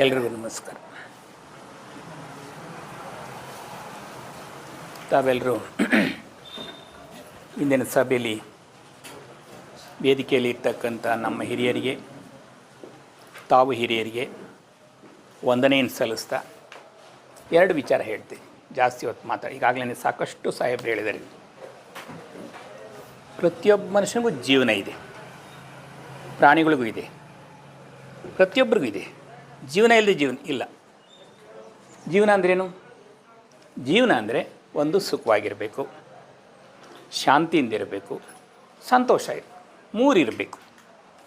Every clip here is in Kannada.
ಎಲ್ರಿಗೂ ನಮಸ್ಕಾರ. ತಾವೆಲ್ಲರೂ ಇಂದಿನ ಸಭೆಯಲ್ಲಿ ವೇದಿಕೆಯಲ್ಲಿ ಇರ್ತಕ್ಕಂಥ ನಮ್ಮ ಹಿರಿಯರಿಗೆ, ತಾವು ಹಿರಿಯರಿಗೆ ವಂದನೆಯನ್ನು ಸಲ್ಲಿಸ್ತಾ ಎರಡು ವಿಚಾರ ಹೇಳ್ತೀನಿ. ಜಾಸ್ತಿ ಹೊತ್ತು ಮಾತಾಡಿ. ಈಗಾಗಲೇ ಸಾಕಷ್ಟು ಸಾಹೇಬರು ಹೇಳಿದ್ದಾರೆ. ಪ್ರತಿಯೊಬ್ಬ ಮನುಷ್ಯನಿಗೂ ಜೀವನ ಇದೆ. ಪ್ರಾಣಿಗಳಿಗೂ ಇದೆ. ಪ್ರತಿಯೊಬ್ಬರಿಗೂ ಇದೆ. ಜೀವನ ಇಲ್ಲದೆ ಜೀವನ, ಇಲ್ಲ. ಜೀವನ ಅಂದ್ರೇನು? ಜೀವನ ಅಂದರೆ ಒಂದು ಸುಖವಾಗಿರಬೇಕು, ಶಾಂತಿಯಿಂದ ಇರಬೇಕು, ಸಂತೋಷ ಇರ ಮೂರು ಇರಬೇಕು.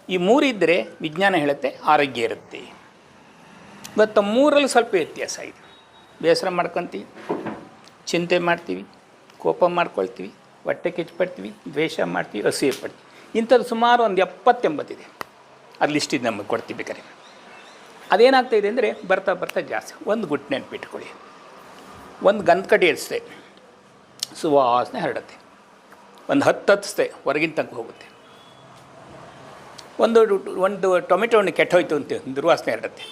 ಈ ಮೂರು ಇದ್ದರೆ ವಿಜ್ಞಾನ ಹೇಳುತ್ತೆ, ಆರೋಗ್ಯ ಇರುತ್ತೆ. ಇವತ್ತು ಮೂರಲ್ಲಿ ಸ್ವಲ್ಪ ವ್ಯತ್ಯಾಸ ಇದೆ. ಬೇಸರ ಮಾಡ್ಕೊತೀವಿ, ಚಿಂತೆ ಮಾಡ್ತೀವಿ, ಕೋಪ ಮಾಡ್ಕೊಳ್ತೀವಿ, ಹೊಟ್ಟೆ ಕಿಚ್ಚುಪಡ್ತೀವಿ ದ್ವೇಷ ಮಾಡ್ತೀವಿ, ಅಸೂಯೆ ಪಡ್ತೀವಿ. ಇಂಥದ್ದು ಸುಮಾರು ಒಂದು ಎಪ್ಪತ್ತೆಂಬತ್ತಿದೆ ಅದು ಲಿಸ್ಟಿದ್ದು ನಮಗೆ ಕೊಡ್ತೀವಿ ಬೇಕಾರೆ ಅದೇನಾಗ್ತಾ ಇದೆ ಅಂದರೆ ಬರ್ತಾ ಬರ್ತಾ ಜಾಸ್ತಿ. ಒಂದು ಗುಟ್ಟು ನೆನ್ಪಿಟ್ಕೊಳ್ಳಿ. ಒಂದು ಗಂಧ ಇರಿಸ್ತೆ ಸುವಾಸನೆ ಹರಡುತ್ತೆ. ಒಂದು ಹತ್ತು ಹತ್ತಿಸ್ತೆ ಹೊರಗಿನ ತನಕ ಹೋಗುತ್ತೆ. ಒಂದು ಒಂದು ಟೊಮೆಟೊ ಹಣ್ಣು ಕೆಟ್ಟೋಯ್ತು ಅಂತ, ದುರ್ವಾಸನೆ ಹರಡುತ್ತೆ.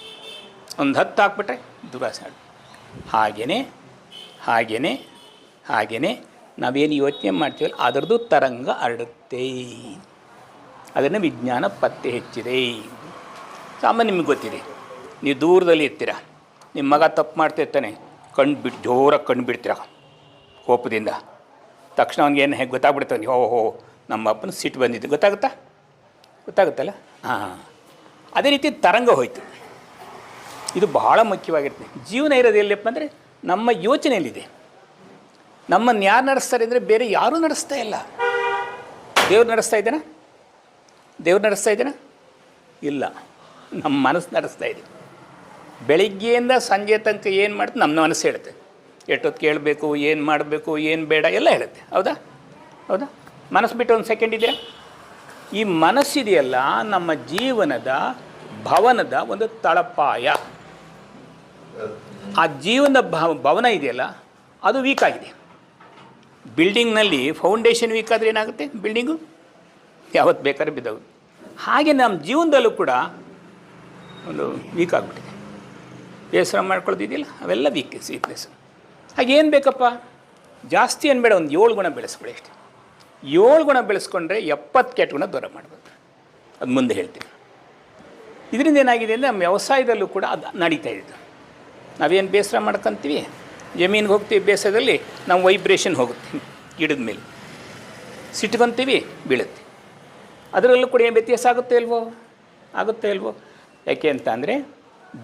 ಒಂದು ಹತ್ತು ಹಾಕ್ಬಿಟ್ರೆ ದುರ್ವಾಸನೆ ಹರಡುತ್ತೆ. ಹಾಗೆಯೇ ಹಾಗೆಯೇ ಹಾಗೆಯೇ ನಾವೇನು ಯೋಚನೆ ಮಾಡ್ತೀವಲ್ಲ, ಅದರದ್ದು ತರಂಗ ಹರಡುತ್ತೆ. ಅದನ್ನು ವಿಜ್ಞಾನ ಪತ್ತೆ ಹೆಚ್ಚಿದೆ. ಸಾಮಾನ್ಯ ನಿಮಗೆ ಗೊತ್ತಿದೆ. ನೀವು ದೂರದಲ್ಲಿ ಇರ್ತೀರ. ನಿಮ್ಮ ಮಗ ತಪ್ಪು ಮಾಡ್ತಿರ್ತಾನೆ. ಕಣ್ಣು ಬಿಟ್ಟು ಜೋರಾಗಿ ಕಣ್ಣು ಬಿಡ್ತೀರ. ಕೋಪದಿಂದ. ತಕ್ಷಣ ಅವ್ನಿಗೆ ಏನು ಹೇಗೆ ಗೊತ್ತಾಗ್ಬಿಡ್ತಾನೆ ಓ ಹೋ ನಮ್ಮ ಅಪ್ಪನ ಸಿಟ್ಟು ಬಂದಿದ್ದು. ಗೊತ್ತಾಗುತ್ತಾ? ಗೊತ್ತಾಗುತ್ತಲ್ಲ? ಹಾಂ ಅದೇ ರೀತಿ ತರಂಗ ಹೋಯಿತು. ಇದು ಬಹಳ ಮುಖ್ಯವಾಗಿರ್ತದೆ ಜೀವನ ಇರೋದು ಎಲ್ಲಿಯಪ್ಪ ಅಂದರೆ ನಮ್ಮ ಯೋಚನೆಯಲ್ಲಿದೆ. ನಮ್ಮನ್ನು ಯಾರು ನಡೆಸ್ತಾರೆ ಅಂದರೆ ಬೇರೆ ಯಾರೂ ನಡೆಸ್ತಾ ಇಲ್ಲ. ದೇವ್ರು ನಡೆಸ್ತಾ ಇದ್ದೇನಾ? ದೇವ್ರು ನಡೆಸ್ತಾ ಇದ್ದೇನಾ? ಇಲ್ಲ. ನಮ್ಮ ಮನಸ್ಸು ನಡೆಸ್ತಾ ಇದೆ. ಬೆಳಿಗ್ಗೆಯಿಂದ ಸಂಜೆ ತನಕ ಏನು ಮಾಡುತ್ತೆ ನಮ್ಮ ಮನಸ್ಸು ಹೇಳುತ್ತೆ. ಎಷ್ಟೊತ್ತು ಕೇಳಬೇಕು, ಏನು ಮಾಡಬೇಕು, ಏನು ಬೇಡ, ಎಲ್ಲ ಹೇಳುತ್ತೆ. ಹೌದಾ? ಹೌದಾ? ಮನಸ್ಸು ಬಿಟ್ಟು ಒಂದು ಸೆಕೆಂಡ್ ಇದೆಯಾ ಈ ಮನಸ್ಸಿದೆಯಲ್ಲ, ನಮ್ಮ ಜೀವನದ ಭವನದ ಒಂದು ತಳಪಾಯ. ಆ ಜೀವನದ ಭವ ಭವನ ಇದೆಯಲ್ಲ, ಅದು ವೀಕ್ ಆಗಿದೆ. ಬಿಲ್ಡಿಂಗ್ನಲ್ಲಿ ಫೌಂಡೇಶನ್ ವೀಕ್ ಆದರೆ ಏನಾಗುತ್ತೆ? ಬಿಲ್ಡಿಂಗು? ಯಾವತ್ತು ಬೇಕಾದ್ರೆ ಬಿದ್ದವು ಹಾಗೆ ನಮ್ಮ ಜೀವನದಲ್ಲೂ ಕೂಡ ಒಂದು ವೀಕ್ ಆಗಿಬಿಟ್ಟಿದೆ. ಬೇಸರ ಮಾಡ್ಕೊಳ್ಳೋದಿದೆಯಲ್ಲ? ಅವೆಲ್ಲ ವೀಕ್ನೆಸ್ ವೀಕ್ನೆಸ್ ಹಾಗೇನು ಬೇಕಪ್ಪ? ಜಾಸ್ತಿ ಏನು ಒಂದು ಏಳು ಗುಣ ಬೆಳೆಸ್ಕೊಳ್ಳಿ ಅಷ್ಟೇ. ಏಳು ಗುಣ ಬೆಳೆಸ್ಕೊಂಡ್ರೆ ಎಪ್ಪತ್ತು ಕೆಟ್ಟ ಗುಣ ದೂರ ಮಾಡ್ಬೋದು. ಅದು ಮುಂದೆ ಹೇಳ್ತೀನಿ. ಇದರಿಂದ ಏನಾಗಿದೆ ಅಂದರೆ, ನಮ್ಮ ವ್ಯವಸಾಯದಲ್ಲೂ ಕೂಡ ಅದು ನಡೀತಾ ಇದ್ದು ನಾವೇನು ಬೇಸರ ಮಾಡ್ಕೊತೀವಿ? ಜಮೀನಿಗೆ ಹೋಗ್ತೀವಿ, ಬೇಸರದಲ್ಲಿ ನಾವು ವೈಬ್ರೇಷನ್ ಹೋಗುತ್ತೆ ಗಿಡದ ಮೇಲೆ ಸಿಟ್ಕೊತೀವಿ, ಬೀಳುತ್ತೆ. ಅದರಲ್ಲೂ ಕೂಡ ಏನು ವ್ಯತ್ಯಾಸ ಆಗುತ್ತೆ ಇಲ್ವೋ ಆಗುತ್ತೆ ಇಲ್ವೋ ಯಾಕೆ ಅಂತ ಅಂದರೆ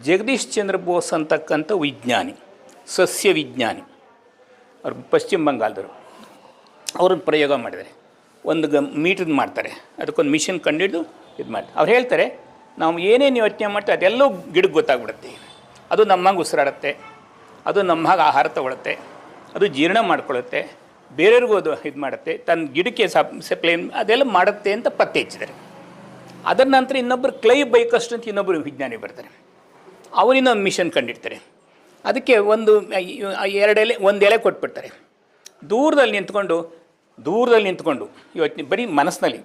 ಜಗದೀಶ್ ಚಂದ್ರ ಬೋಸ್ ಅಂತಕ್ಕಂಥ ವಿಜ್ಞಾನಿ, ಸಸ್ಯ ವಿಜ್ಞಾನಿ. ಅವ್ರು ಪಶ್ಚಿಮ ಬಂಗಾಳದವರು. ಅವ್ರನ್ನ ಪ್ರಯೋಗ ಮಾಡಿದರೆ ಒಂದು ಗ ಮೀಟ್ರದ್ದು ಮಾಡ್ತಾರೆ. ಅದಕ್ಕೊಂದು ಮಿಷಿನ್ ಕಂಡಿಡ್ದು ಇದು ಮಾಡ್ತಾರೆ. ಅವ್ರು ಹೇಳ್ತಾರೆ, ನಾವು ಏನೇನು ಯೋಚನೆ ಮಾಡ್ತೀವಿ ಅದೆಲ್ಲವೂ ಗಿಡಕ್ಕೆ ಗೊತ್ತಾಗ್ಬಿಡುತ್ತೆ. ಅದು ನಮ್ಮಂಗೆ ಉಸಿರಾಡುತ್ತೆ. ಅದು ನಮ್ಮ ಹಾಗೆ ಆಹಾರ ತಗೊಳುತ್ತೆ. ಅದು ಜೀರ್ಣ ಮಾಡ್ಕೊಳ್ಳುತ್ತೆ ಬೇರೆಯವ್ರಿಗೂ ಅದು ಇದು ಮಾಡುತ್ತೆ. ತನ್ನ ಗಿಡಕ್ಕೆ ಸಪ್, ಸಪ್ಲೈ ಅದೆಲ್ಲ ಮಾಡುತ್ತೆ ಅಂತ ಪತ್ತೆ ಹಚ್ಚಿದ್ದಾರೆ. ಅದರ ನಂತರ ಇನ್ನೊಬ್ಬರು ಕ್ಲೈ ಬೈಕಸ್ಟ್ ಅಂತ ಇನ್ನೊಬ್ಬರು ವಿಜ್ಞಾನಿ ಬರ್ತಾರೆ. ಅವರಿನ್ನೊಂದು ಮಿಷನ್ ಕಂಡಿರ್ತಾರೆ ಅದಕ್ಕೆ ಒಂದು ಎರಡು ಎಲೆ, ಒಂದು ಎಲೆ ಕೊಟ್ಬಿಡ್ತಾರೆ. ದೂರದಲ್ಲಿ ನಿಂತ್ಕೊಂಡು ದೂರದಲ್ಲಿ ನಿಂತ್ಕೊಂಡು ಯೋಚನೆ ಬರೀ ಮನಸ್ಸಿನಲ್ಲಿ,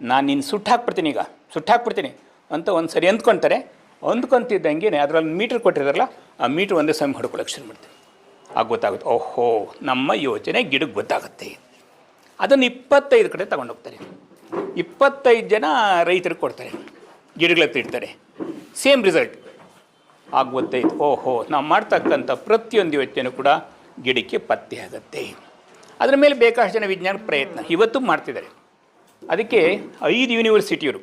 ನಾನು ನಿನ್ನ ಸುಟ್ಟು ಹಾಕ್ಬಿಡ್ತೀನಿ ಈಗ, ಸುಟ್ಟು ಹಾಕ್ಬಿಡ್ತೀನಿ ಅಂತ ಒಂದು ಸರಿ ಅಂದ್ಕೊಳ್ತಾರೆ ಅಂದ್ಕೊಂತಿದ್ದಂಗೆ ಅದರಲ್ಲಿ ಮೀಟ್ರ್ ಕೊಟ್ಟಿರಲ್ಲ ಆ ಮೀಟ್ರ್ ಒಂದೇ ಸಮಯ ಹೊಡ್ಕೊಳ್ಳೋಕೆ ಶುರು ಮಾಡ್ತೀವಿ ಆಗ ಗೊತ್ತಾಗುತ್ತೆ, ಓಹೋ, ನಮ್ಮ ಯೋಚನೆ ಗಿಡಕ್ಕೆ ಗೊತ್ತಾಗುತ್ತೆ. ಅದನ್ನು ಇಪ್ಪತ್ತೈದು ಕಡೆ ತಗೊಂಡೋಗ್ತಾರೆ ಇಪ್ಪತ್ತೈದು ಜನ ರೈತರಿಗೆ ಕೊಡ್ತಾರೆ ಗಿಡಗಳ ಹತ್ರ ಇಡ್ತಾರೆ ಸೇಮ್ ರಿಸಲ್ಟ್. ಆಗ ಗೊತ್ತಾಯ್ತು ಓಹೋ, ನಾವು ಮಾಡ್ತಕ್ಕಂಥ ಪ್ರತಿಯೊಂದು ಯೋಚನೆ ಕೂಡ ಗಿಡಕ್ಕೆ ಪತ್ತೆ ಆಗುತ್ತೆ. ಅದರ ಮೇಲೆ ಬೇಕಾಷ್ಟು ಜನ ವಿಜ್ಞಾನ ಪ್ರಯತ್ನ ಇವತ್ತು ಮಾಡ್ತಿದ್ದಾರೆ. ಅದಕ್ಕೆ ಐದು ಯೂನಿವರ್ಸಿಟಿಯವರು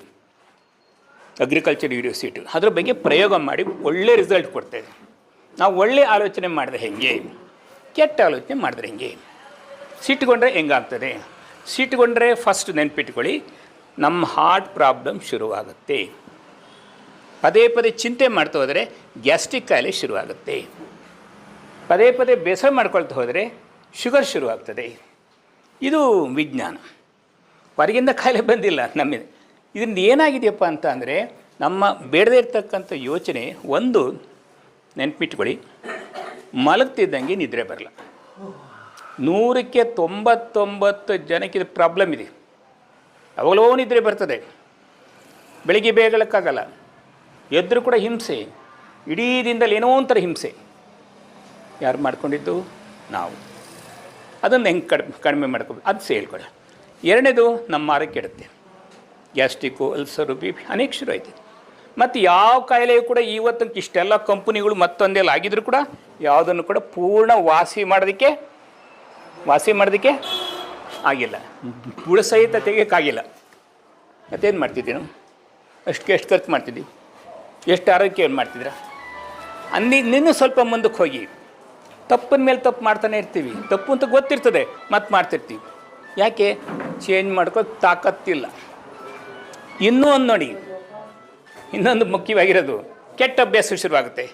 ಅಗ್ರಿಕಲ್ಚರ್ ಯೂನಿವರ್ಸಿಟಿ ಅದ್ರ ಬಗ್ಗೆ ಪ್ರಯೋಗ ಮಾಡಿ ಒಳ್ಳೆ ರಿಸಲ್ಟ್ ಕೊಡ್ತೇವೆ ನಾವು ಒಳ್ಳೆ ಆಲೋಚನೆ ಮಾಡಿದ್ರೆ ಹೆಂಗೆ? ಕೆಟ್ಟ ಆಲೋಚನೆ ಮಾಡಿದ್ರೆ ಹೆಂಗೆ? ಸಿಟ್ಟುಗೊಂಡ್ರೆ ಹೆಂಗಾಗ್ತದೆ? ಸಿಟ್ಟುಗೊಂಡ್ರೆ ಫಸ್ಟ್ ನೆನ್ಪಿಟ್ಕೊಳ್ಳಿ, ನಮ್ಮ ಹಾರ್ಟ್ ಪ್ರಾಬ್ಲಮ್ ಶುರುವಾಗುತ್ತೆ. ಪದೇ ಪದೇ ಚಿಂತೆ ಮಾಡ್ತಾ ಹೋದರೆ ಗ್ಯಾಸ್ಟ್ರಿಕ್ ಕಾಯಿಲೆ ಶುರುವಾಗುತ್ತೆ. ಪದೇ ಪದೇ ಬೇಸರ ಮಾಡ್ಕೊಳ್ತಾ ಹೋದರೆ ಶುಗರ್ ಶುರುವಾಗ್ತದೆ. ಇದು ವಿಜ್ಞಾನ. ಹೊರಗಿಂದ ಕಾಯಿಲೆ ಬಂದಿಲ್ಲ ನಮ್ಮಿಂದ ಇದರಿಂದ ಏನಾಗಿದೆಯಪ್ಪ ಅಂತ ಅಂದರೆ ನಮ್ಮ ಬೇಡದೇ ಇರ್ತಕ್ಕಂಥ ಯೋಚನೆ ಒಂದು ನೆನ್ಪಿಟ್ಕೊಳ್ಳಿ. ಮಲಗ್ತಿದ್ದಂಗೆ ನಿದ್ರೆ ಬರಲ್ಲ. ನೂರಕ್ಕೆ ತೊಂಬತ್ತೊಂಬತ್ತು ಜನಕ್ಕೆ ಇದು ಪ್ರಾಬ್ಲಮ್ ಇದೆ. ಅವಾಗಲೋ ನಿದ್ರೆ ಬರ್ತದೆ. ಬೆಳಿಗ್ಗೆ ಬೇಗಳಕ್ಕಾಗಲ್ಲ ಎದ್ದರೂ ಕೂಡ ಹಿಂಸೆ. ಇಡೀ ದಿನದಲ್ಲಿ ಏನೋ ಒಂಥರ ಹಿಂಸೆ. ಯಾರು ಮಾಡ್ಕೊಂಡಿದ್ದು? ನಾವು. ಅದನ್ನು ಹೆಂಗೆ ಕಡಿಮೆ ಕಡಿಮೆ ಮಾಡ್ಕೋಬೇಕು? ಅದು ಸಹ ಎರಡನೇದು ನಮ್ಮ ಆರೋಗ್ಯ ಕೆಡುತ್ತೆ ಗ್ಯಾಸ್ಟಿಕ್ಕು ಅಲ್ಸರು, ಬಿ ಅನೇಕ ಶುರು ಆಯ್ತು. ಮತ್ತು ಯಾವ ಕಾಯಿಲೆಯೂ ಕೂಡ ಇವತ್ತಂಕ ಇಷ್ಟೆಲ್ಲ ಕಂಪನಿಗಳು ಮತ್ತೊಂದೆಲ್ಲ ಆಗಿದ್ರು ಕೂಡ ಯಾವುದನ್ನು ಕೂಡ ಪೂರ್ಣ ವಾಸಿ ಮಾಡೋದಕ್ಕೆ ವಾಸಿ ಮಾಡೋದಕ್ಕೆ ಆಗಿಲ್ಲ. ಬುಡ ಸಹಿತ ತೆಗಿಯೋಕ್ಕಾಗಿಲ್ಲ ಮತ್ತೇನು ಮಾಡ್ತಿದ್ದೀವಿ ಅಷ್ಟಕ್ಕೆ ಎಷ್ಟು ಖರ್ಚು ಮಾಡ್ತಿದ್ದೀವಿ. ಎಷ್ಟು ಆರೋಗ್ಯ ಮಾಡ್ತಿದ್ದೀರ? ಅನ್ನಿ ನಿನ್ನೂ ಸ್ವಲ್ಪ ಮುಂದಕ್ಕೆ ಹೋಗಿ. ತಪ್ಪಿನ ಮೇಲೆ ತಪ್ಪು ಮಾಡ್ತಾನೆ ಇರ್ತೀವಿ. ತಪ್ಪು ಅಂತ ಗೊತ್ತಿರ್ತದೆ ಮತ್ತೆ ಮಾಡ್ತಿರ್ತೀವಿ. ಯಾಕೆ? ಚೇಂಜ್ ಮಾಡ್ಕೋ ತಾಕತ್ತಿಲ್ಲ. ಇನ್ನೂ ಒಂದು ನೋಡಿ. ಇನ್ನೊಂದು ಮುಖ್ಯವಾಗಿರೋದು, ಕೆಟ್ಟ ಅಭ್ಯಾಸ ಶುರುವಾಗುತ್ತೆ.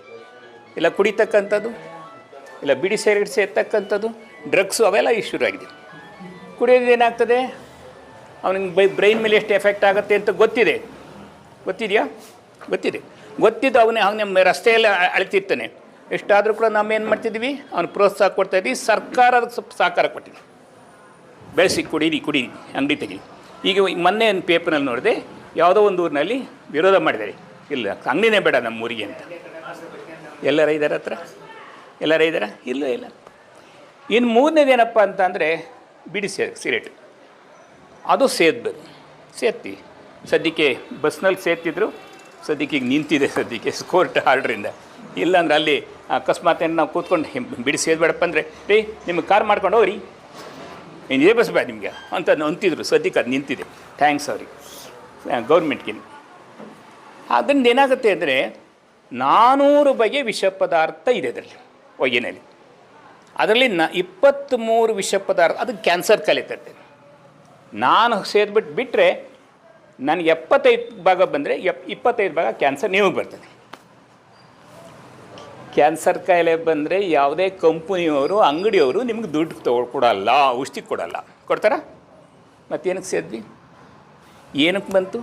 ಇಲ್ಲ ಕುಡಿತಕ್ಕಂಥದ್ದು, ಇಲ್ಲ ಬಿಡಿ ಸೇರಿ ಸೇರ್ತಕ್ಕಂಥದ್ದು ಡ್ರಗ್ಸು ಅವೆಲ್ಲ ಈಗ ಶುರುವಾಗಿದೆ. ಕುಡಿಯೋದು ಏನಾಗ್ತದೆ? ಅವನಿಗೆ ಬೈ ಬ್ರೈನ್ ಮೇಲೆ ಎಷ್ಟು ಎಫೆಕ್ಟ್ ಆಗುತ್ತೆ ಅಂತ ಗೊತ್ತಿದೆ. ಗೊತ್ತಿದೆಯಾ? ಗೊತ್ತಿದೆ. ಗೊತ್ತಿದ್ದು ಅವನೇ ನಮ್ಮ ರಸ್ತೆಯಲ್ಲಿ ಅಳಿತಿರ್ತಾನೆ. ಎಷ್ಟಾದರೂ ಕೂಡ ನಾವು ಏನು ಮಾಡ್ತಿದ್ವಿ ಅವ್ನು ಪ್ರೋತ್ಸಾಹ ಕೊಡ್ತಾ ಇದ್ವಿ ಸರ್ಕಾರ ಸ್ವಲ್ಪ ಸಹಕಾರ ಕೊಟ್ಟಿದ್ವಿ ಬೆಳೆಸಿ, ಕುಡೀರಿ ಕುಡೀರಿ, ಅಂಗಡಿ ತೆಗೀರಿ. ಈಗ ಮೊನ್ನೆ ಒಂದು ಪೇಪರ್ನಲ್ಲಿ ನೋಡಿದೆ, ಯಾವುದೋ ಒಂದು ಊರಿನಲ್ಲಿ ವಿರೋಧ ಮಾಡಿದ್ದಾರೆ. ಇಲ್ಲ, ಅಂಗಡಿನೇ ಬೇಡ ನಮ್ಮ ಊರಿಗೆ ಅಂತ. ಎಲ್ಲರ ಇದ್ದಾರೆ ಹತ್ರ? ಎಲ್ಲರ ಇದ್ದಾರ ಇಲ್ಲ ಇಲ್ಲ. ಇನ್ನು ಮೂರನೇದು ಏನಪ್ಪ ಅಂತ ಅಂದರೆ, ಬಿಡಿ ಸೇ ಸಿಗರೇಟ್. ಅದು ಸೇದ್ಬೇಕು ಸೇರ್ತಿ ಸದ್ಯಕ್ಕೆ ಬಸ್ನಲ್ಲಿ ಸೇರ್ತಿದ್ರು ಸದ್ಯಕ್ಕೆ ಈಗ ನಿಂತಿದೆ ಸದ್ಯಕ್ಕೆ ಕೋರ್ಟ್ ಆರ್ಡ್ರಿಂದ. ಇಲ್ಲಾಂದ್ರೆ ಅಲ್ಲಿ ಅಕಸ್ಮಾತ್ ಏನು ನಾವು ಕೂತ್ಕೊಂಡು ಬಿಡಿಸಿ ಸೇದ್ಬೇಡಪ್ಪ ಅಂದರೆ ರೀ ನಿಮಗೆ ಕಾರ್ ಮಾಡ್ಕೊಂಡು ಹೋಗ್ರಿ. ಇದೇ ಬಸ್ ಬೇಡ ನಿಮಗೆ. ಅಂತ ಅಂತಿದ್ರು. ಸದ್ಯಕ್ಕೆ ಅದು ನಿಂತಿದೆ. ಥ್ಯಾಂಕ್ಸ್ ಅವ್ರಿಗೆ. ಗೌರ್ಮೆಂಟ್ಗೆ. ಅದರಿಂದ ಏನಾಗುತ್ತೆ ಅಂದರೆ ನಾನ್ನೂರು ಬಗೆ ವಿಷ ಪದಾರ್ಥ ಇದೆ ಅದರಲ್ಲಿ, ಒಯ್ಯನಲ್ಲಿ. ಅದರಲ್ಲಿ ನ, ಇಪ್ಪತ್ತ್ಮೂರು ವಿಷ ಪದಾರ್ಥ, ಅದು ಕ್ಯಾನ್ಸರ್ ಕಾಯಿಲೆ ತರ್ತದೆ ನಾನು ಸೇದ್ಬಿಟ್ಟು ಬಿಟ್ಟರೆ ನನಗೆ ಎಪ್ಪತ್ತೈದು ಭಾಗ ಬಂದರೆ ಎಪ್ ಇಪ್ಪತ್ತೈದು ಭಾಗ ಕ್ಯಾನ್ಸರ್ ನಿಮಗೆ ಬರ್ತದೆ. ಕ್ಯಾನ್ಸರ್ ಕಾಯಿಲೆ ಬಂದರೆ ಯಾವುದೇ ಕಂಪನಿಯವರು, ಅಂಗಡಿಯವರು ನಿಮ್ಗೆ ದುಡ್ಡು ತಗೊ ಕೊಡಲ್ಲ, ಔಷಧಿ ಕೊಡಲ್ಲ. ಕೊಡ್ತಾರಾ? ಮತ್ತೇನಕ್ಕೆ ಸೇದ್ವಿ? ಏನಕ್ಕೆ ಬಂತು?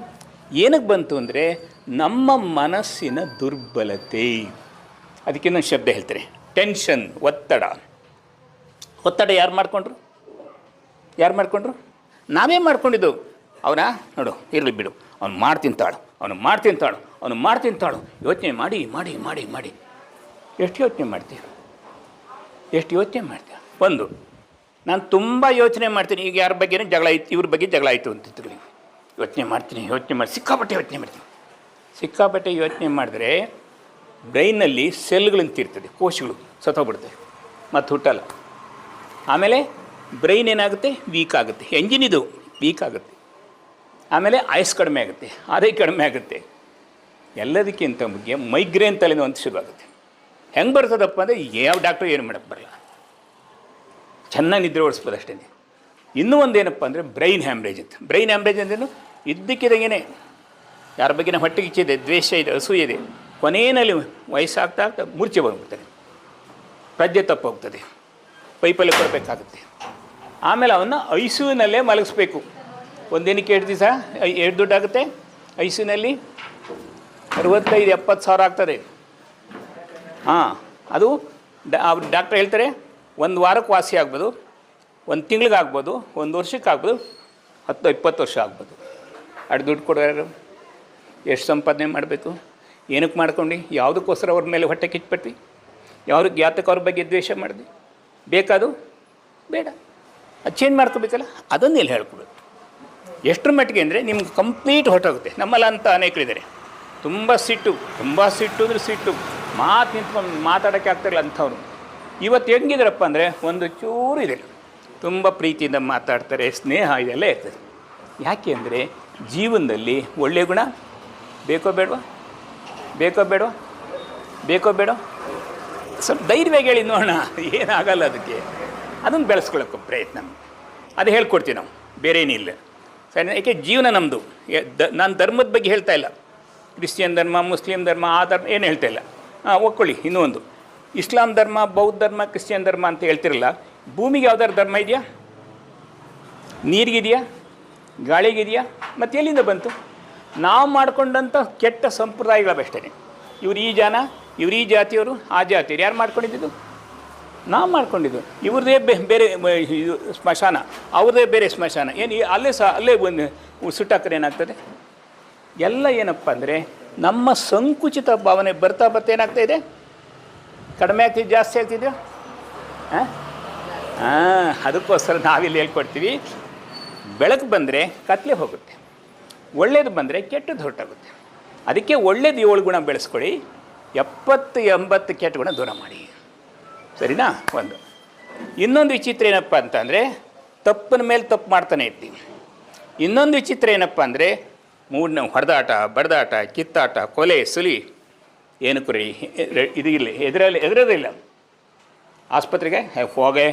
ಏನಕ್ಕೆ ಬಂತು ಅಂದರೆ ನಮ್ಮ ಮನಸ್ಸಿನ ದುರ್ಬಲತೆ. ಅದಕ್ಕೆ ನಾನು ಶಬ್ದ ಹೇಳ್ತಾರೆ ಟೆನ್ಷನ್ ಒತ್ತಡ. ಒತ್ತಡ ಯಾರು ಮಾಡಿಕೊಂಡ್ರು? ಯಾರು ಮಾಡಿಕೊಂಡ್ರು? ನಾವೇ ಮಾಡ್ಕೊಂಡಿದ್ದು ಅವನ, ನೋಡು, ಇರಲಿ ಬಿಡು. ಅವ್ನು ಮಾಡ್ತೀನಿ ತಾಳು. ಅವನು ಮಾಡ್ತೀನಿ ತಾಳು. ಅವನು ಮಾಡ್ತೀನಿ ತಾಳು. ಯೋಚನೆ ಮಾಡಿ ಮಾಡಿ ಮಾಡಿ ಮಾಡಿ. ಎಷ್ಟು ಯೋಚನೆ ಮಾಡ್ತೀವಿ ಎಷ್ಟು ಯೋಚನೆ ಮಾಡ್ತೀಯ? ಒಂದು, ನಾನು ತುಂಬ ಯೋಚನೆ ಮಾಡ್ತೀನಿ. ಈಗ ಯಾರ ಬಗ್ಗೆ ಜಗಳ ಆಯ್ತು, ಇವ್ರ ಬಗ್ಗೆ ಜಗಳ ಆಯಿತು ಅಂತ ತಿಳ್ಕೊಳ್ಳಿ. ಯೋಚನೆ ಮಾಡ್ತೀನಿ, ಯೋಚನೆ ಮಾಡಿ. ಸಿಕ್ಕಾಪಟ್ಟೆ ಯೋಚನೆ ಮಾಡ್ತೀನಿ. ಸಿಕ್ಕಾಪಟ್ಟೆ ಯೋಚನೆ ಮಾಡಿದ್ರೆ ಬ್ರೈನಲ್ಲಿ ಸೆಲ್ಗಳಂತಿರ್ತದೆ ಕೋಶಗಳು ಸತ್ತೋಗ್ಬಿಡ್ತವೆ ಮತ್ತು ಹುಟ್ಟಲ್ಲ. ಆಮೇಲೆ ಬ್ರೈನ್ ಏನಾಗುತ್ತೆ? ವೀಕ್ ಆಗುತ್ತೆ. ಎಂಜಿನ್ ಇದು, ವೀಕ್ ಆಗುತ್ತೆ. ಆಮೇಲೆ ಆಯಸ್ ಕಡಿಮೆ ಆಗುತ್ತೆ ಅದೇ ಕಡಿಮೆ ಆಗುತ್ತೆ. ಎಲ್ಲದಕ್ಕಿಂತ ಮುಖ್ಯ ಮೈಗ್ರೇನ್ ತಲೆನೋ ಅಂತ ಶುರುವಾಗುತ್ತೆ. ಹೆಂಗೆ ಬರ್ತದಪ್ಪ ಅಂದರೆ ಯಾವ ಡಾಕ್ಟ್ರು ಏನು ಮಾಡೋಕ್ಕೆ ಬರಲ್ಲ. ಚೆನ್ನಾಗಿ ನಿದ್ರೆ ಓಡಿಸ್ಬೋದು ಅಷ್ಟೇ ಇನ್ನೂ ಒಂದೇನಪ್ಪ ಅಂದರೆ ಬ್ರೈನ್ ಹ್ಯಾಮ್ರೇಜ್ ಅಂತ. ಬ್ರೈನ್ ಹ್ಯಾಮ್ರೇಜ್ ಅಂದ್ರೇನು ಇದ್ದಕ್ಕಿದಂಗೆ ಯಾರ ಬಗ್ಗೆನ ಹೊಟ್ಟೆಗಿಚ್ಚಿದೆ ದ್ವೇಷ ಇದೆ, ಹಸು ಇದೆ. ಕೊನೆಯಲ್ಲಿ ವಯಸ್ಸಾಗ್ತಾ ಆಗ್ತಾ ಮೂರ್ಛೆ ಬಂದ್ಬಿಡ್ತಾರೆ ಪ್ರಜ್ಞೆ ತಪ್ಪು ಹೋಗ್ತದೆ ಪೈಪಲ್ಲಿ ಕೊಡಬೇಕಾಗುತ್ತೆ. ಆಮೇಲೆ ಅವನ್ನ ಐಸುವಿನಲ್ಲೇ ಮಲಗಿಸ್ಬೇಕು. ಒಂದಿನಕ್ಕೆ ಎರಡು ದಿವಸ? ಎರಡು ದುಡ್ಡಾಗುತ್ತೆ ಐಸಿನಲ್ಲಿ ಅರವತ್ತೈದು, ಎಪ್ಪತ್ತು ಸಾವಿರ ಆಗ್ತದೆ. ಹಾಂ, ಅದು ಅವ್ರು ಡಾಕ್ಟ್ರ್ ಹೇಳ್ತಾರೆ, ಒಂದು ವಾರಕ್ಕೆ ವಾಸಿ ಆಗ್ಬೋದು, ಒಂದು ತಿಂಗ್ಳಿಗೆ ಆಗ್ಬೋದು, ಒಂದು ವರ್ಷಕ್ಕೆ ಆಗ್ಬೋದು, ಹತ್ತು, ಇಪ್ಪತ್ತು ವರ್ಷ ಆಗ್ಬೋದು. ಅಡ್ ದುಡ್ಡು ಕೊಡೋರು ಎಷ್ಟು ಸಂಪಾದನೆ ಮಾಡಬೇಕು? ಏನಕ್ಕೆ ಮಾಡ್ಕೊಂಡು? ಯಾವುದಕ್ಕೋಸ್ಕರ ಅವ್ರ ಮೇಲೆ ಹೊಟ್ಟೆ ಕಿಚ್ಪಟ್ವಿ ಯಾವ್ದಕ್ಕೆ ಯಾತಕ್ಕೆ ಅವ್ರ ಬಗ್ಗೆ ದ್ವೇಷ ಮಾಡಿದ್ವಿ? ಬೇಕಾದು? ಬೇಡ. ಅದು ಚೇಂಜ್ ಮಾಡ್ಕೋಬೇಕಲ್ಲ? ಅದನ್ನೆಲ್ಲಿ ಹೇಳ್ಕೊಬೇಕು ಎಷ್ಟರ ಮಟ್ಟಿಗೆ ಅಂದರೆ ನಿಮ್ಗೆ ಕಂಪ್ಲೀಟ್ ಹೊರಟೋಗುತ್ತೆ. ನಮ್ಮಲ್ಲಿ ಅಂತ ಅನೇಕರಿದ್ದಾರೆ ತುಂಬ ಸಿಟ್ಟು ತುಂಬ ಸಿಟ್ಟು ಅಂದರೆ ಸಿಟ್ಟು. ಮಾತು ನಿಂತ್ಕೊಂಡು ಮಾತಾಡೋಕ್ಕೆ ಆಗ್ತಾಯಿಲ್ಲ ಅಂಥವ್ರು. ಇವತ್ತು ಹೆಂಗಿದ್ರಪ್ಪ ಅಂದರೆ ಒಂದು ಚೂರು ಇದೆ. ತುಂಬ ಪ್ರೀತಿಯಿಂದ ಮಾತಾಡ್ತಾರೆ, ಸ್ನೇಹ ಇದೆಲ್ಲ ಇರ್ತದೆ. ಯಾಕೆ ಅಂದರೆ ಜೀವನದಲ್ಲಿ ಒಳ್ಳೆಯ ಗುಣ, ಬೇಕೋ ಬೇಡವಾ? ಬೇಕೋ ಬೇಡವಾ? ಬೇಕೋ ಬೇಡ ಸ್ವಲ್ಪ ಧೈರ್ಯವಾಗಿ ಹೇಳಿ ನೋಡೋಣ. ಏನಾಗಲ್ಲ ಅದಕ್ಕೆ. ಅದನ್ನು ಬೆಳೆಸ್ಕೊಳ್ಳೋಕೆ ಪ್ರಯತ್ನ. ಅದು ಹೇಳ್ಕೊಡ್ತೀವಿ ನಾವು. ಬೇರೆ ಏನಿಲ್ಲ ಯಾಕೆ ಜೀವನ ನಮ್ಮದು ನಾನು ಧರ್ಮದ ಬಗ್ಗೆ ಹೇಳ್ತಾ ಇಲ್ಲ. ಕ್ರಿಶ್ಚಿಯನ್ ಧರ್ಮ, ಮುಸ್ಲಿಂ ಧರ್ಮ, ಆ ಧರ್ಮ, ಏನು ಹೇಳ್ತಾ ಇಲ್ಲ. ಹಾಂ ಒಕ್ಕೊಳ್ಳಿ ಇನ್ನೂ ಒಂದು ಇಸ್ಲಾಂ ಧರ್ಮ, ಬೌದ್ಧ ಧರ್ಮ, ಕ್ರಿಶ್ಚಿಯನ್ ಧರ್ಮ ಅಂತ ಹೇಳ್ತಿರಲ್ಲ, ಭೂಮಿಗೆ ಯಾವ್ದಾದ್ರು ಧರ್ಮ ಇದೆಯಾ? ನೀರಿಗಿದೆಯಾ? ಗಾಳಿಗಿದೆಯಾ? ಮತ್ತು ಎಲ್ಲಿಂದ ಬಂತು? ನಾವು ಮಾಡ್ಕೊಂಡಂಥ ಕೆಟ್ಟ ಸಂಪ್ರದಾಯಗಳ ಅಷ್ಟೇ ಇವ್ರು ಈ ಜನ, ಇವ್ರು ಈ ಜಾತಿಯವರು, ಆ ಜಾತಿಯವರು. ಯಾರು ಮಾಡ್ಕೊಂಡಿದ್ದು ನಾವು ಮಾಡ್ಕೊಂಡಿದ್ದು. ಇವ್ರದ್ದೇ ಬೇರೆ ಇದು ಸ್ಮಶಾನ. ಅವ್ರದ್ದೇ ಬೇರೆ ಸ್ಮಶಾನ. ಏನು ಅಲ್ಲೇ ಸಹ ಅಲ್ಲೇ ಒಂದು ಸುಟ್ಟಾಕ್ರೆ ಏನಾಗ್ತದೆ? ಎಲ್ಲ ಏನಪ್ಪ ಅಂದರೆ ನಮ್ಮ ಸಂಕುಚಿತ ಭಾವನೆ ಬರ್ತಾ ಬರ್ತಾ ಏನಾಗ್ತಾ ಇದೆ? ಕಡಿಮೆ ಆಗ್ತಿದೆ ಜಾಸ್ತಿ ಆಗ್ತಿದೆಯಾ? ಹಾಂ? ಹಾಂ, ಅದಕ್ಕೋಸ್ಕರ ನಾವಿಲ್ಲಿ ಹೇಳ್ಕೊಡ್ತೀವಿ. ಬೆಳಕು ಬಂದರೆ ಕತ್ಲೆ ಹೋಗುತ್ತೆ. ಒಳ್ಳೇದು ಬಂದರೆ ಕೆಟ್ಟದ್ದು ಹೊರಟಾಗುತ್ತೆ. ಅದಕ್ಕೆ ಒಳ್ಳೇದು ಏಳು ಗುಣ ಬೆಳೆಸ್ಕೊಳ್ಳಿ. ಎಪ್ಪತ್ತು ಎಂಬತ್ತು ಕೆಟ್ಟ ಗುಣ ದೂರ ಮಾಡಿ. ಸರಿನಾ? ಒಂದು. ಇನ್ನೊಂದು ವಿಚಿತ್ರ ಏನಪ್ಪ ಅಂತಂದರೆ, ತಪ್ಪಿನ ಮೇಲೆ ತಪ್ಪು ಮಾಡ್ತಾನೆ ಇರ್ತೀವಿ ಇನ್ನೊಂದು ವಿಚಿತ್ರ ಏನಪ್ಪ ಅಂದರೆ, ಮೂಡನ ಹೊಡೆದಾಟ, ಬಡದಾಟ, ಕಿತ್ತಾಟ, ಕೊಲೆ, ಸುಲಿ, ಏನು ಕುರಿ ಇದು ಇಲ್ಲ ಎದುರಲ್ಲಿ ಎದುರೋದಿಲ್ಲ ಆಸ್ಪತ್ರೆಗೆ, ಹೋಗೆ,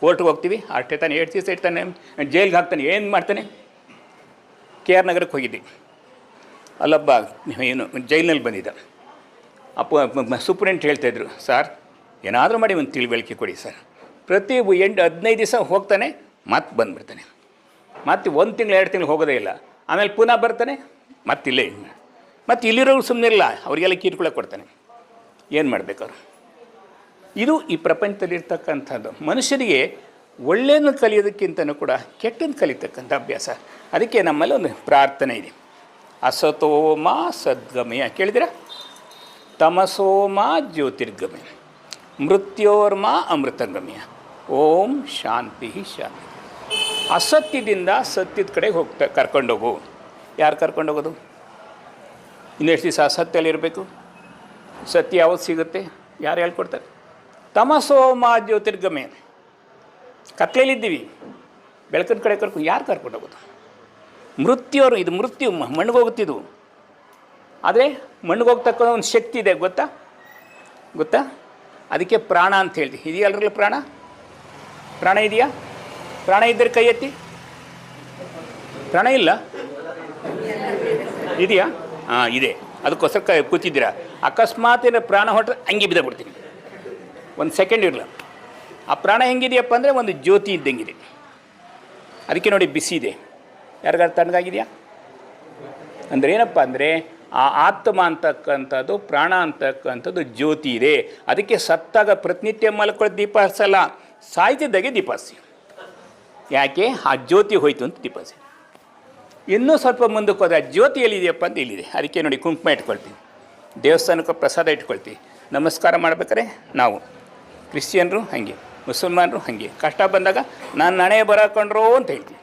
ಕೋರ್ಟ್ಗೆ ಹೋಗ್ತೀವಿ, ಅಷ್ಟೇ ತಾನೆ ಎರಡು ದಿವಸ ಇರ್ತಾನೆ, ಜೈಲ್ಗೆ ಹಾಕ್ತಾನೆ, ಏನು ಮಾಡ್ತಾನೆ? ಕೆ ಆರ್ ನಗರಕ್ಕೆ ಹೋಗಿದ್ದೆ. ಅಲ್ಲೊಬ್ಬ, ಏನು, ಜೈಲಿನಲ್ಲಿ ಬಂದಿದ್ದ. ಅಪ್ಪ ಸೂಪ್ರೆಂಟ್ ಹೇಳ್ತಾಯಿದ್ರು ಸರ್ ಏನಾದರೂ ಮಾಡಿ ಒಂದು ತಿಳಿವಳಿಕೆ ಕೊಡಿ ಸರ್. ಪ್ರತಿ ಎಂಟು ಹದಿನೈದು ದಿವಸ ಹೋಗ್ತಾನೆ ಮತ್ತೆ ಬಂದುಬಿಡ್ತಾನೆ. ಮತ್ತೆ ಒಂದು ತಿಂಗಳು, ಎರಡು ತಿಂಗಳು ಹೋಗೋದೇ ಇಲ್ಲ. ಆಮೇಲೆ ಪುನಃ ಬರ್ತಾನೆ ಮತ್ತೆ ಇಲ್ಲೇ ಮತ್ತು ಇಲ್ಲಿರೋರು ಸುಮ್ಮನೆ ಇಲ್ಲ ಅವರಿಗೆಲ್ಲ ಕಿರುಕುಳ ಕೊಡ್ತಾನೆ. ಏನು ಮಾಡ್ಬೇಕು ಅವರು ಇದು ಈ ಪ್ರಪಂಚದಲ್ಲಿರ್ತಕ್ಕಂಥದ್ದು. ಮನುಷ್ಯರಿಗೆ ಒಳ್ಳೆಯದನ್ನು ಕಲಿಯೋದಕ್ಕಿಂತನೂ ಕೂಡ ಕೆಟ್ಟದ್ದು ಕಲಿತಕ್ಕಂಥ ಅಭ್ಯಾಸ. ಅದಕ್ಕೆ ನಮ್ಮಲ್ಲಿ ಒಂದು ಪ್ರಾರ್ಥನೆ ಇದೆ. ಅಸತೋಮ ಸದ್ಗಮಯ. ಕೇಳಿದಿರ ತಮಸೋಮ ಜ್ಯೋತಿರ್ಗಮಯ. ಮೃತ್ಯೋರ್ಮ ಅಮೃತಗಮ್ಯ. ಓಂ ಶಾಂತಿ ಶಾಂತಿ. ಅಸತ್ಯದಿಂದ ಸತ್ಯದ ಕಡೆಗೆ ಹೋಗ್ತಾ ಕರ್ಕೊಂಡೋಗು. ಯಾರು ಕರ್ಕೊಂಡೋಗೋದು? ಇನ್ನೆಷ್ಟು ದಿವಸ ಅಸತ್ಯಲ್ಲಿರಬೇಕು ಸತ್ಯ ಯಾವತ್ತು ಸಿಗುತ್ತೆ? ಯಾರು ಹೇಳ್ಕೊಡ್ತಾರೆ? ತಮಸೋಮ ಜ್ಯೋತಿರ್ಗಮಯ. ಕತ್ಲೇಲಿದ್ದೀವಿ. ಬೆಳಕಿನ ಕಡೆ ಕರ್ಕೊ, ಯಾರು ಕರ್ಕೊಂಡೋಗೋದು? ಮೃತ್ಯೋರು ಇದು ಮೃತ್ಯು ಮಣ್ಣಿಗೆ ಮಣ್ಣಿಗೋಗುತ್ತಿದ್ದು ಆದರೆ ಮಣ್ಣಿಗೋಗ್ತಕ್ಕ ಒಂದು ಶಕ್ತಿ ಇದೆ, ಗೊತ್ತಾ? ಗೊತ್ತಾ? ಅದಕ್ಕೆ ಪ್ರಾಣ ಅಂತ ಹೇಳ್ತೀವಿ ಇದೆಯಲ್ರಲ್ಲ ಪ್ರಾಣ? ಪ್ರಾಣ ಇದೆಯಾ? ಪ್ರಾಣ ಇದ್ದರೆ ಕೈ ಎತ್ತಿ? ಪ್ರಾಣ ಇಲ್ಲ? ಇದೆಯಾ? ಹಾಂ, ಇದೆ. ಅದಕ್ಕೋಸ್ಕರ ಕೈ, ಕೂತಿದ್ದೀರಾ. ಅಕಸ್ಮಾತ್ ಏನೋ ಪ್ರಾಣ ಹೊಟ್ಟರೆ ಹಂಗೆ ಬಿದ್ದ ಬಿಡ್ತೀನಿ. ಒಂದು ಸೆಕೆಂಡ್ ಇರಲ್ಲ. ಆ ಪ್ರಾಣ ಹೆಂಗಿದೆಯಪ್ಪ ಅಂದರೆ ಒಂದು ಜ್ಯೋತಿ ಇದ್ದಂಗಿದೆ. ಅದಕ್ಕೆ ನೋಡಿ ಬಿಸಿ ಇದೆ. ಯಾರಿಗಾರು ತಣ್ಣಗಾಗಿದೆಯಾ? ಅಂದರೆ ಏನಪ್ಪ ಅಂದರೆ ಆ ಆತ್ಮ ಅಂತಕ್ಕಂಥದ್ದು, ಪ್ರಾಣ ಅಂತಕ್ಕಂಥದ್ದು ಜ್ಯೋತಿ ಇದೆ. ಅದಕ್ಕೆ ಸತ್ತಾಗ ಪ್ರತಿನಿತ್ಯ ಮಲ್ಕೊಳ್ಳೋ ದೀಪ ಹಚ್ಚಲ್ಲ ಸಾಯ್ತಿದ್ದಾಗೆ ದೀಪ ಯಾಕೆ? ಆ ಜ್ಯೋತಿ ಹೋಯ್ತು ಅಂತ ದೀಪ ಇನ್ನೂ ಸ್ವಲ್ಪ ಮುಂದಕ್ಕೆ ಹೋದ್ರೆ ಜ್ಯೋತಿ ಎಲ್ಲಿದೆಯಪ್ಪ ಅಂತ ಇಲ್ಲಿದೆ. ಅದಕ್ಕೆ ನೋಡಿ ಕುಂಕುಮ ಇಟ್ಕೊಳ್ತೀವಿ ದೇವಸ್ಥಾನಕ್ಕೆ ಪ್ರಸಾದ ಇಟ್ಕೊಳ್ತೀವಿ ನಮಸ್ಕಾರ ಮಾಡ್ಬೇಕಾರೆ ನಾವು ಕ್ರಿಶ್ಚಿಯನ್ರು ಹಾಗೆ, ಮುಸಲ್ಮಾನರು ಹಾಗೆ. ಕಷ್ಟ ಬಂದಾಗ, ನಾನು ನಣೆ ಬರಕೊಂಡ್ರು ಅಂತ ಹೇಳ್ತೀವಿ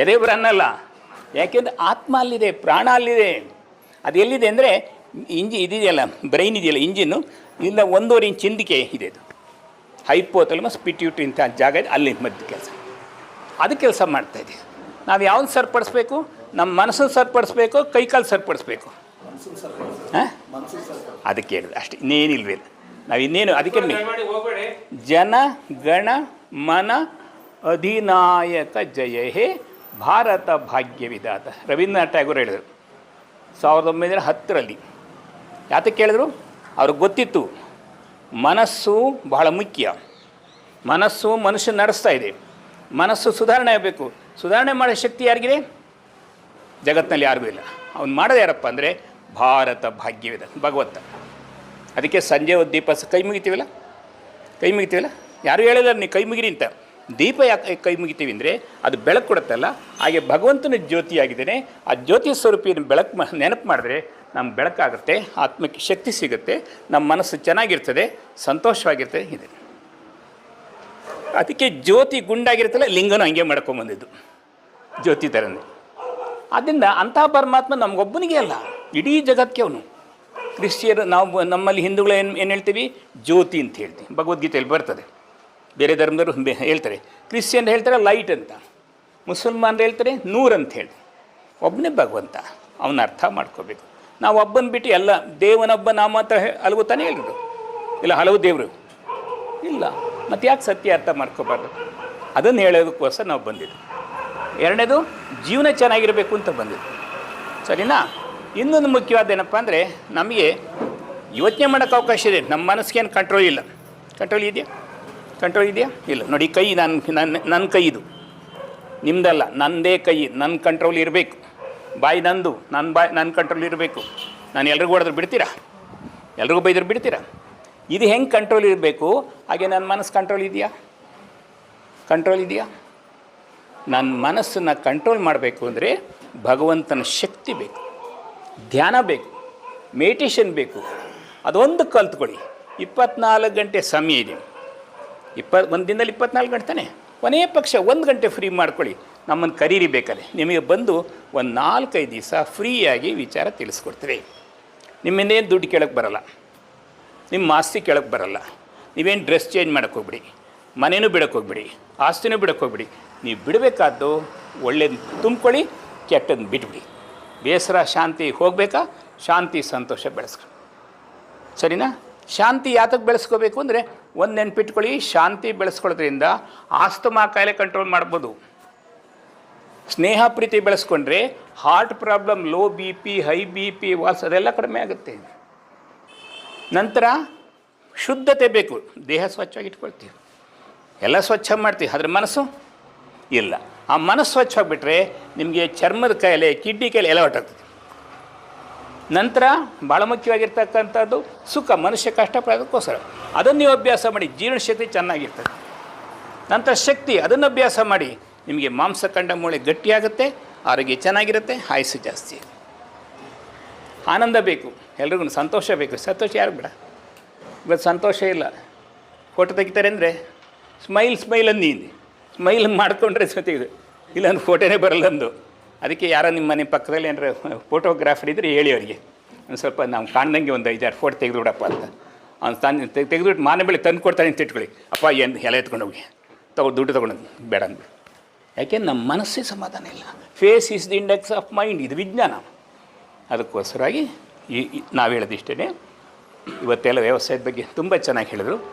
ಎದೆ ಅನ್ನಲ್ಲ ಯಾಕೆಂದರೆ ಆತ್ಮ ಅಲ್ಲಿದೆ ಪ್ರಾಣ ಅಲ್ಲಿದೆ. ಅದು ಎಲ್ಲಿದೆ ಅಂದರೆ ಇಂಜಿ ಇದೆಯಲ್ಲ ಬ್ರೈನ್ ಇದೆಯಲ್ಲ ಇಂಜಿನ್ನು ಇಲ್ಲ ಒಂದೂವರೆ ಇಂಚ್ ಹಿಂದಿಕೆ ಇದೆ ಅದು. ಹೈಪೋತಲಮಸ್ ಪಿಟ್ಯೂಟ್ರಿ ಇಂಥ ಜಾಗ ಇದೆ ಅಲ್ಲಿ ಮದ್ದು ಕೆಲಸ. ಅದು ಕೆಲಸ ಮಾಡ್ತಾಯಿದೆ ನಾವು ಯಾವ್ದು ಸರಿಪಡಿಸ್ಬೇಕು? ನಮ್ಮ ಮನಸ್ಸನ್ನು ಸರಿಪಡಿಸ್ಬೇಕು ಕೈಕಾಲು ಸರಿಪಡಿಸ್ಬೇಕು. ಹಾಂ? ಅದಕ್ಕೆ ಹೇಳಿದೆ ಅಷ್ಟೇ ಇನ್ನೇನಿಲ್ವಿಲ್ಲ ನಾವು ಇನ್ನೇನು ಅದಕ್ಕೆ ಜನ ಗಣ ಮನ ಅಧಿನಾಯಕ ಜಯ ಹೇ ಭಾರತ ಭಾಗ್ಯವಿದಾತ ರವೀಂದ್ರನಾಥ ಟ್ಯಾಗೋರ್ ಹೇಳಿದರು. ಸಾವಿರದ ಒಂಬೈನೂರ ಹತ್ತರಲ್ಲಿ. ಯಾತಕ್ಕೆ ಕೇಳಿದ್ರು ಅವ್ರಿಗೆ ಗೊತ್ತಿತ್ತು, ಮನಸ್ಸು ಬಹಳ ಮುಖ್ಯ. ಮನಸ್ಸು ಮನುಷ್ಯ ನಡೆಸ್ತಾ ಇದೆ. ಮನಸ್ಸು ಸುಧಾರಣೆ ಆಗಬೇಕು. ಸುಧಾರಣೆ ಮಾಡೋ ಶಕ್ತಿ ಯಾರಿಗಿದೆ? ಜಗತ್ತಿನಲ್ಲಿ ಯಾರಿಗೂ ಇಲ್ಲ. ಅವ್ನು ಮಾಡೋದು ಯಾರಪ್ಪ ಅಂದರೆ ಭಾರತ ಭಾಗ್ಯವಿದ ಭಗವಂತ. ಅದಕ್ಕೆ ಸಂಜೆ ಉದ್ದೀಪ ದೀಪ ಕೈ ಮುಗಿತೀವಲ್ಲ? ಕೈ ಮುಗಿತೀವಲ್ಲ? ಯಾರು ಹೇಳಿದಾರೆ ನೀವು ಕೈ ಮುಗಿರಿ ಅಂತ. ದೀಪ ಯಾಕೆ ಕೈ ಮುಗಿತೀವಿ ಅಂದರೆ ಅದು ಬೆಳಕು ಕೊಡುತ್ತಲ್ಲ ಹಾಗೆ ಭಗವಂತನ ಜ್ಯೋತಿಯಾಗಿದ್ದೇನೆ ಆ ಜ್ಯೋತಿ ಸ್ವರೂಪಿನ ಬೆಳಕು ನೆನಪು ಮಾಡಿದ್ರೆ ನಮ್ಮ ಬೆಳಕಾಗುತ್ತೆ, ಆತ್ಮಕ್ಕೆ ಶಕ್ತಿ ಸಿಗುತ್ತೆ, ನಮ್ಮ ಮನಸ್ಸು ಚೆನ್ನಾಗಿರ್ತದೆ ಸಂತೋಷವಾಗಿರ್ತದೆ ಇದೆ. ಅದಕ್ಕೆ ಜ್ಯೋತಿ ಗುಂಡಾಗಿರುತ್ತಲ್ಲ, ಲಿಂಗನೂ ಹಂಗೆ ಮಾಡ್ಕೊಂಬಂದಿದ್ದು ಜ್ಯೋತಿ ಥರನೇ ಆದ್ದರಿಂದ ಅಂತಹ ಪರಮಾತ್ಮ ನಮಗೊಬ್ಬನಿಗೆ ಅಲ್ಲ, ಇಡೀ ಜಗತ್ತಿಗೆ ಅವನು. ಕ್ರಿಶ್ಚಿಯರು ನಾವು ನಮ್ಮಲ್ಲಿ ಹಿಂದೂಗಳು ಏನು ಏನು ಹೇಳ್ತೀವಿ? ಜ್ಯೋತಿ ಅಂತ ಹೇಳ್ತೀವಿ. ಭಗವದ್ಗೀತೆಯಲ್ಲಿ ಬರ್ತದೆ. ಬೇರೆ ಧರ್ಮದವರು ಹೇಳ್ತಾರೆ. ಕ್ರಿಶ್ಚಿಯನ್ ಹೇಳ್ತಾರೆ ಲೈಟ್ ಅಂತ. ಮುಸಲ್ಮಾನರು ಹೇಳ್ತಾರೆ ನೂರ್ ಅಂತ ಹೇಳಿ. ಒಬ್ಬನೇ ಭಗವಂತ, ಅವನ ಅರ್ಥ ಮಾಡ್ಕೋಬೇಕು. ನಾವು ಒಬ್ಬನ ಬಿಟ್ಟು ಎಲ್ಲ, ದೇವನೊಬ್ಬ ನಾಮ ಅಂತ ಹಲವು ತಾನೇ ಹೇಳಿದ್ರು ಇಲ್ಲ, ಹಲವು ದೇವರು. ಇಲ್ಲ, ಮತ್ತು ಯಾಕೆ ಸತ್ಯ ಅರ್ಥ ಮಾಡ್ಕೋಬಾರ್ದು? ಅದನ್ನು ಹೇಳೋದಕ್ಕೋಸ್ಕರ ನಾವು ಬಂದಿದ್ದು ಎರಡನೇದು, ಜೀವನ ಚೆನ್ನಾಗಿರಬೇಕು ಅಂತ ಬಂದಿದ್ದು ಸರಿನಾ? ಇನ್ನೊಂದು ಮುಖ್ಯವಾದ ಏನಪ್ಪ ಅಂದರೆ, ನಮಗೆ ಯೋಚನೆ ಮಾಡೋಕ್ಕೆ ಅವಕಾಶ ಇದೆ. ನಮ್ಮ ಮನಸ್ಸಿಗೇನು ಕಂಟ್ರೋಲ್ ಇಲ್ಲ. ಕಂಟ್ರೋಲ್ ಇದೆಯಾ? ಕಂಟ್ರೋಲ್ ಇದೆಯಾ? ಇಲ್ಲ. ನೋಡಿ, ಕೈ ನನ್ನ ನನ್ನ ನನ್ನ ಕೈ ಇದು ನಿಮ್ಮದಲ್ಲ ನನ್ನದೇ ಕೈ ನನ್ನ ಕಂಟ್ರೋಲ್ ಇರಬೇಕು. ಬಾಯಿ ನಂದು ನನ್ನ ಬಾಯಿ ನನ್ನ ಕಂಟ್ರೋಲ್ ಇರಬೇಕು. ನಾನು ಎಲ್ರಿಗೂ ಹೊಡೆದ್ರೆ ಬಿಡ್ತೀರಾ? ಎಲ್ರಿಗೂ ಬೈದ್ರೆ ಬಿಡ್ತೀರಾ? ಇದು ಹೆಂಗೆ ಕಂಟ್ರೋಲ್ ಇರಬೇಕು? ಹಾಗೆ ನನ್ನ ಮನಸ್ಸು ಕಂಟ್ರೋಲ್ ಇದೆಯಾ? ಕಂಟ್ರೋಲ್ ಇದೆಯಾ? ನನ್ನ ಮನಸ್ಸನ್ನು ಕಂಟ್ರೋಲ್ ಮಾಡಬೇಕು ಅಂದರೆ ಭಗವಂತನ ಶಕ್ತಿ ಬೇಕು. ಧ್ಯಾನ ಬೇಕು. ಮೆಡಿಟೇಷನ್ ಬೇಕು. ಅದೊಂದು ಕಲ್ತ್ಕೊಳ್ಳಿ. ಇಪ್ಪತ್ನಾಲ್ಕು ಗಂಟೆ ಸಮಯ ಇದೆ. ಇಪ್ಪ ಒಂದು ದಿನದಲ್ಲಿ ಇಪ್ಪತ್ನಾಲ್ಕು ಗಂಟೆ ತಾನೆ? ಕೊನೆಯ ಪಕ್ಷ ಒಂದು ಗಂಟೆ ಫ್ರೀ ಮಾಡ್ಕೊಳ್ಳಿ. ನಮ್ಮನ್ನು ಕರೀರಿ ಬೇಕಲ್ಲಿ. ನಿಮಗೆ ಬಂದು ಒಂದು ನಾಲ್ಕೈದು ದಿವಸ ಫ್ರೀಯಾಗಿ ವಿಚಾರ ತಿಳಿಸ್ಕೊಡ್ತೀವಿ. ನಿಮ್ಮಿಂದೇನು ದುಡ್ಡು ಕೇಳೋಕ್ಕೆ ಬರಲ್ಲ. ನಿಮ್ಮ ಆಸ್ತಿ ಕೇಳೋಕ್ಕೆ ಬರಲ್ಲ. ನೀವೇನು ಡ್ರೆಸ್ ಚೇಂಜ್ ಮಾಡೋಕ್ಕೆ ಹೋಗ್ಬಿಡಿ. ಮನೇನೂ ಬಿಡೋಕ್ಕೆ ಹೋಗ್ಬಿಡಿ. ಆಸ್ತಿನೂ ಬಿಡೋಕ್ಕೆ ಹೋಗ್ಬಿಡಿ. ನೀವು ಬಿಡಬೇಕಾದ್ದು ಒಳ್ಳೇದು ತುಂಬ್ಕೊಳ್ಳಿ ಕೆಟ್ಟದ್ದು ಬಿಟ್ಬಿಡಿ. ಬೇಸರ, ಶಾಂತಿ ಹೋಗಬೇಕಾ? ಶಾಂತಿ, ಸಂತೋಷ ಬೆಳೆಸ್ಕೊ. ಸರಿನಾ? ಶಾಂತಿ ಯಾತಕ್ಕೆ ಬೆಳೆಸ್ಕೋಬೇಕು ಅಂದರೆ ಒಂದು ನೆನ್ಪಿಟ್ಕೊಳ್ಳಿ, ಶಾಂತಿ ಬೆಳೆಸ್ಕೊಳ್ಳೋದ್ರಿಂದ ಆಸ್ತಮಾ ಕಾಯಿಲೆ ಕಂಟ್ರೋಲ್ ಮಾಡ್ಬೋದು. ಸ್ನೇಹ ಪ್ರೀತಿ ಬೆಳೆಸ್ಕೊಂಡ್ರೆ heart problem low B P high B P was ಅದೆಲ್ಲ ಕಡಿಮೆ ಆಗುತ್ತೆ. ನಂತರ ಶುದ್ಧತೆ ಬೇಕು. ದೇಹ ಸ್ವಚ್ಛವಾಗಿ ಇಟ್ಕೊಳ್ತೀವಿ. ಎಲ್ಲ ಸ್ವಚ್ಛ ಮಾಡ್ತೀವಿ. ಅದ್ರ ಮನಸ್ಸು? ಇಲ್ಲ. ಆ ಮನಸ್ಸು ಸ್ವಚ್ಛ ಆಗಿಬಿಟ್ರೆ ನಿಮಗೆ ಚರ್ಮದ ಕಾಯಿಲೆ, ಕಿಡ್ನಿ ಕಾಯಿಲೆ ಎಲ್ಲ ಹೊಟ್ಟಾಗ್ತದೆ ನಂತರ ಭಾಳ ಮುಖ್ಯವಾಗಿರ್ತಕ್ಕಂಥದ್ದು ಸುಖ, ಮನುಷ್ಯ ಕಷ್ಟಪಡೋದಕ್ಕೋಸ್ಕರ ಅದನ್ನು ನೀವು ಅಭ್ಯಾಸ ಮಾಡಿ ಜೀರ್ಣಶಕ್ತಿ ಚೆನ್ನಾಗಿರ್ತದೆ. ನಂತರ ಶಕ್ತಿ, ಅದನ್ನು ಅಭ್ಯಾಸ ಮಾಡಿ, ನಿಮಗೆ ಮಾಂಸ ಕಂಡ ಮೂಳೆ ಗಟ್ಟಿಯಾಗುತ್ತೆ, ಆರೋಗ್ಯ ಚೆನ್ನಾಗಿರುತ್ತೆ, ಆಯಸ್ಸು ಜಾಸ್ತಿ. ಆನಂದ ಬೇಕು, ಎಲ್ರಿಗೂ ಸಂತೋಷ ಬೇಕು. ಸಂತೋಷ ಯಾರು ಬೇಡ. ಇವತ್ತು ಸಂತೋಷ ಇಲ್ಲ. ಫೋಟೋ ತೆಗಿತಾರೆ ಅಂದರೆ, ಸ್ಮೈಲ್ ಸ್ಮೈಲ್ ಅಂದು. ಸ್ಮೈಲ್ ಮಾಡಿಕೊಂಡ್ರೆ ಜೊತೆಗೆ ಇಲ್ಲಾಂದ್ರೆ ಫೋಟೋನೇ ಬರಲ್ಲ ಅಂದು. ಅದಕ್ಕೆ ಯಾರೋ ನಿಮ್ಮ ಮನೆ ಪಕ್ಕದಲ್ಲಿ ಏನಾರ ಫೋಟೋಗ್ರಾಫರ್ ಇದ್ದರೆ ಹೇಳಿ ಅವರಿಗೆ. ಒಂದು ಸ್ವಲ್ಪ ನಾವು ಕಾಣ್ದಂಗೆ ಒಂದು ಐದಾರು ಫೋಟೋ ತೆಗೆದುಬಿಡಪ್ಪ ಅಂತ. ಅವ್ನು ತಂದು ತೆಗೆದುಬಿಟ್ಟು ಮಾನ ಬೆಳೆ ತಂದು ಕೊಡ್ತಾನೆ ಅಂತ ಇಟ್ಕೊಳ್ಳಿ. ಅಪ್ಪ, ಏನು ಎಲ್ಲ ಎತ್ಕೊಂಡು ಹೋಗಿ. ತಗೊ, ದುಡ್ಡು ತೊಗೊಂಡು ಬೇಡ ಅಂದ್ಬಿಟ್ಟು ಯಾಕೆ ನಮ್ಮ ಮನಸ್ಸೇ ಸಮಾಧಾನ ಇಲ್ಲ. Face is the index of mind ಇದು ವಿಜ್ಞಾನ. ಅದಕ್ಕೋಸ್ಕರವಾಗಿ ಈ- ನಾವು ಹೇಳೋದಿಷ್ಟೇ ಇವತ್ತೆಲ್ಲ ವ್ಯವಸಾಯದ ಬಗ್ಗೆ ತುಂಬ ಚೆನ್ನಾಗಿ ಹೇಳಿದ್ರು.